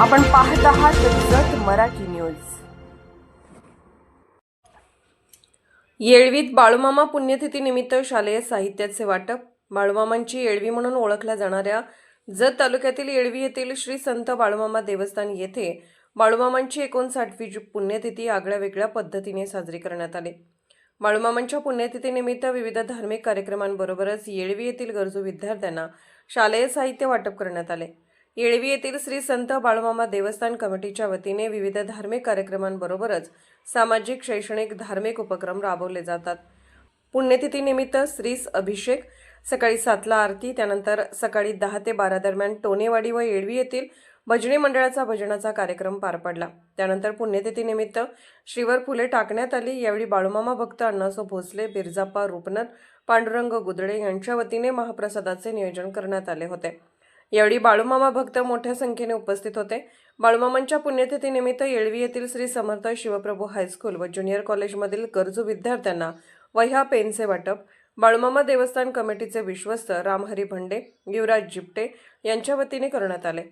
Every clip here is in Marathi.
आपण पाहत आहात जत मराठी न्यूज. येळवीत बाळूमामा पुण्यतिथी निमित्त शालेय साहित्याचे वाटप. बाळूमामांची येळवी म्हणून ओळखल्या जाणाऱ्या जत तालुक्यातील येळवी येथील श्री संत बाळूमामा देवस्थान येथे बाळूमामांची एकोणसाठवी जी पुण्यतिथी आगळ्या वेगळ्या पद्धतीने साजरी करण्यात आली. बाळूमामांच्या पुण्यतिथीनिमित्त विविध धार्मिक कार्यक्रमांबरोबरच येळवी येथील गरजू विद्यार्थ्यांना शालेय साहित्य वाटप करण्यात आले. येळवी येथील श्री संत बाळूमामा देवस्थान कमिटीच्या वतीने विविध धार्मिक कार्यक्रमांबरोबरच सामाजिक शैक्षणिक धार्मिक उपक्रम राबवले जातात. पुण्यतिथीनिमित्त श्रीस अभिषेक सकाळी सातला आरती त्यानंतर सकाळी दहा ते बारा दरम्यान टोनेवाडी व येळवी येथील भजनी मंडळाचा भजनाचा कार्यक्रम पार पडला. त्यानंतर पुण्यतिथीनिमित्त श्रीवर फुले टाकण्यात आली. यावेळी बाळूमामा भक्त अण्णासो भोसले बिरजाप्पा रूपनर पांडुरंग गुदळे यांच्या वतीने महाप्रसादाचे नियोजन करण्यात आले होते. यावेळी बाळूमामा भक्त मोठ्या संख्येने उपस्थित होते. बाळूमामांच्या पुण्यतिथीनिमित्त येळवी येथील श्री समर्थ शिवप्रभू हायस्कूल व ज्युनियर कॉलेजमधील गरजू विद्यार्थ्यांना वह्या पेनचे वाटप बाळूमामा देवस्थान कमिटीचे विश्वस्त रामहरी भंडे युवराज जिपटे यांच्या वतीने करण्यात आले.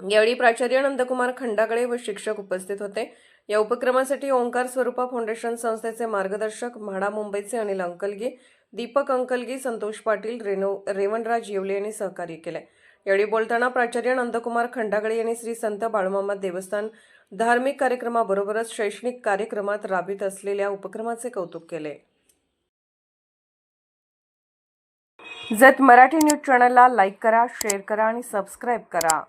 यावेळी प्राचार्य नंदकुमार खंडागळे व शिक्षक उपस्थित होते. या उपक्रमासाठी ओंकार स्वरूपा फाउंडेशन संस्थेचे मार्गदर्शक म्हाडा मुंबईचे अनिल अंकलगी दीपक अंकलगी संतोष पाटील रेणू रेवणराज येवले यांनी सहकार्य केले. यावेळी बोलताना प्राचार्य नंदकुमार खंडागळे यांनी श्री संत बाळूमामा देवस्थान धार्मिक कार्यक्रमाबरोबरच शैक्षणिक कार्यक्रमात राबवित असलेल्या उपक्रमाचे कौतुक केले. जत मराठी न्यूज चॅनलला लाईक करा शेअर करा आणि सबस्क्राईब करा.